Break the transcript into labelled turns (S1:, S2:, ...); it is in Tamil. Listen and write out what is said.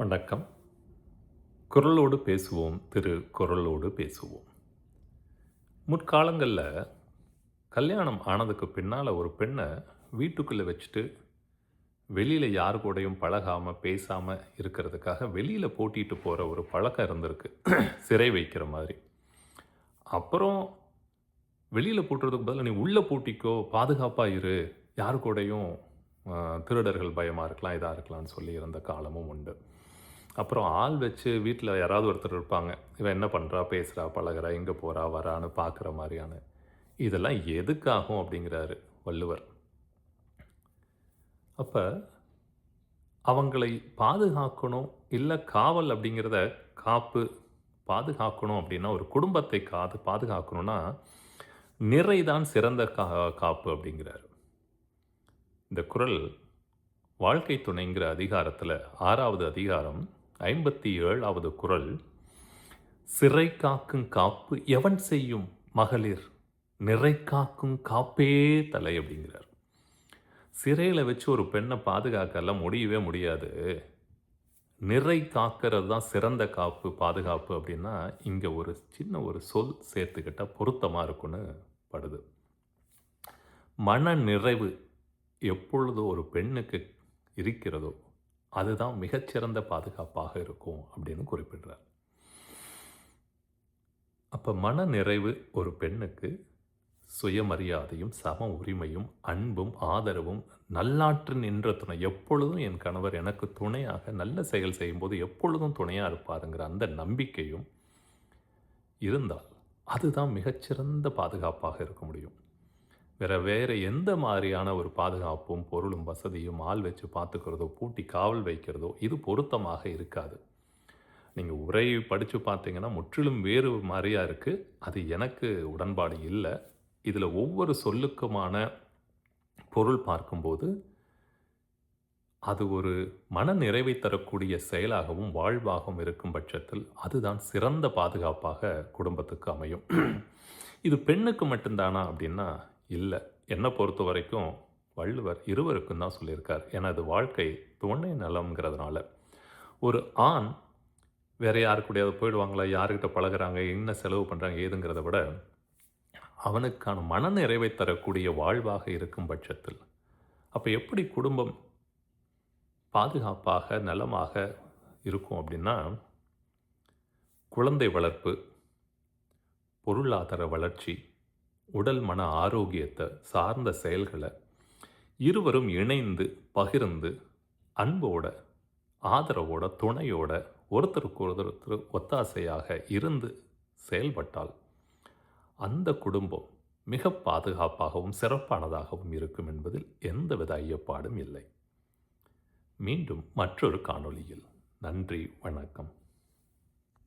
S1: வணக்கம். குரலோடு பேசுவோம் திரு குரலோடு பேசுவோம். முற்காலங்களில் கல்யாணம் ஆனதுக்கு பின்னால் ஒரு பெண்ணை வீட்டுக்குள்ளே வச்சுட்டு வெளியில் யார் கூடயும் பழகாமல் பேசாமல் இருக்கிறதுக்காக வெளியில் போட்டிட்டு போகிற ஒரு பழக்கம் இருந்திருக்கு. சிறை வைக்கிற மாதிரி. அப்புறம் வெளியில் போட்டுறதுக்கு பதிலாக நீ உள்ளே பூட்டிக்கோ பாதுகாப்பாக இரு. யார் கூடயும் திருடர்கள் பயமாக இருக்கலாம் இதாக இருக்கலாம்னு சொல்லி இருந்த காலமும் உண்டு. அப்புறம் ஆள் வச்சு வீட்டில் யாராவது ஒருத்தர் இருப்பாங்க. இவன் என்ன பண்ணுறா பேசுகிறா பழகுறா எங்கே போகிறா வரான்னு பார்க்குற மாதிரியான. இதெல்லாம் எதுக்காகும் அப்படிங்கிறாரு வள்ளுவர். அப்போ அவங்களை பாதுகாக்கணும் இல்லை காவல் அப்படிங்கிறத காப்பு பாதுகாக்கணும் அப்படின்னா ஒரு குடும்பத்தை காது பாதுகாக்கணும்னா நிறைதான் சிறந்த கா காப்பு அப்படிங்கிறாரு. இந்த குறள் வாழ்க்கை துணைங்கிற அதிகாரத்தில் ஆறாவது அதிகாரம் ஐம்பத்தி ஏழாவது குரல் சிறை காக்கும் காப்பு எவன் செய்யும் மகளிர்? நிறை காக்கும் காப்பே தலை அப்படிங்கிறார். சிறையில் வச்சு ஒரு பெண்ணை பாதுகாக்கலாம் முடியவே முடியாது. நிறை காக்கிறது தான் சிறந்த காப்பு பாதுகாப்பு அப்படின்னா இங்கே ஒரு சின்ன ஒரு சொல் சேர்த்துக்கிட்டால் பொருத்தமாக இருக்குன்னு படுது. மன நிறைவு எப்பொழுதோ ஒரு பெண்ணுக்கு இருக்கிறதோ அதுதான் மிகச்சிறந்த பாதுகாப்பாக இருக்கும் அப்படின்னு குறிப்பிடுறார். அப்போ மன நிறைவு ஒரு பெண்ணுக்கு சுயமரியாதையும் சம உரிமையும் அன்பும் ஆதரவும் நல்லாற்று நின்ற துணை எப்பொழுதும் என் கணவர் எனக்கு துணையாக நல்ல செயல் செய்யும்போது எப்பொழுதும் துணையாக இருப்பாருங்கிற அந்த நம்பிக்கையும் இருந்தால் அதுதான் மிகச்சிறந்த பாதுகாப்பாக இருக்க முடியும். வேற வேற எந்த மாதிரியான ஒரு பாதுகாப்பும் பொருளும் வசதியும் ஆள் வச்சு பார்த்துக்கிறதோ பூட்டி காவல் வைக்கிறதோ இது பொருத்தமாக இருக்காது. நீங்கள் உரை படித்து பார்த்தீங்கன்னா முற்றிலும் வேறு மாதிரியாக இருக்குது அது எனக்கு உடன்பாடு இல்லை. இதில் ஒவ்வொரு சொல்லுக்குமான பொருள் பார்க்கும்போது அது ஒரு மன நிறைவை தரக்கூடிய செயலாகவும் வாழ்வாகவும் இருக்கும் பட்சத்தில் அதுதான் சிறந்த பாதுகாப்பாக குடும்பத்துக்கு அமையும். இது பெண்ணுக்கு மட்டும்தானா அப்படின்னா இல்லை. என்னை பொறுத்த வரைக்கும் வள்ளுவர் இருவருக்கும் தான் சொல்லியிருக்கார். ஏன்னா அது வாழ்க்கை துணை நலம்ங்கிறதுனால. ஒரு ஆண் வேற யாரு கூடயாவது போயிடுவாங்களா? யாருக்கிட்ட பழகுறாங்க? என்ன செலவு பண்ணுறாங்க ஏதுங்கிறத விட அவனுக்கான மன நிறைவை தரக்கூடிய வாழ்வாக இருக்கும் பட்சத்தில். அப்போ எப்படி குடும்பம் பாதுகாப்பாக நலமாக இருக்கும் அப்படின்னா குழந்தை வளர்ப்பு பொருளாதார வளர்ச்சி உடல் மன ஆரோக்கியத்தை சார்ந்த செயல்களை இருவரும் இணைந்து பகிர்ந்து அன்போட ஆதரவோட துணையோட ஒருத்தருக்கு ஒருத்தர் ஒத்தாசையாக இருந்து செயல்பட்டால் அந்த குடும்பம் மிக பாதுகாப்பாகவும் சிறப்பானதாகவும் இருக்கும் என்பதில் எந்தவித ஐயப்பாடும் இல்லை. மீண்டும் மற்றொரு காணொளியில். நன்றி வணக்கம்.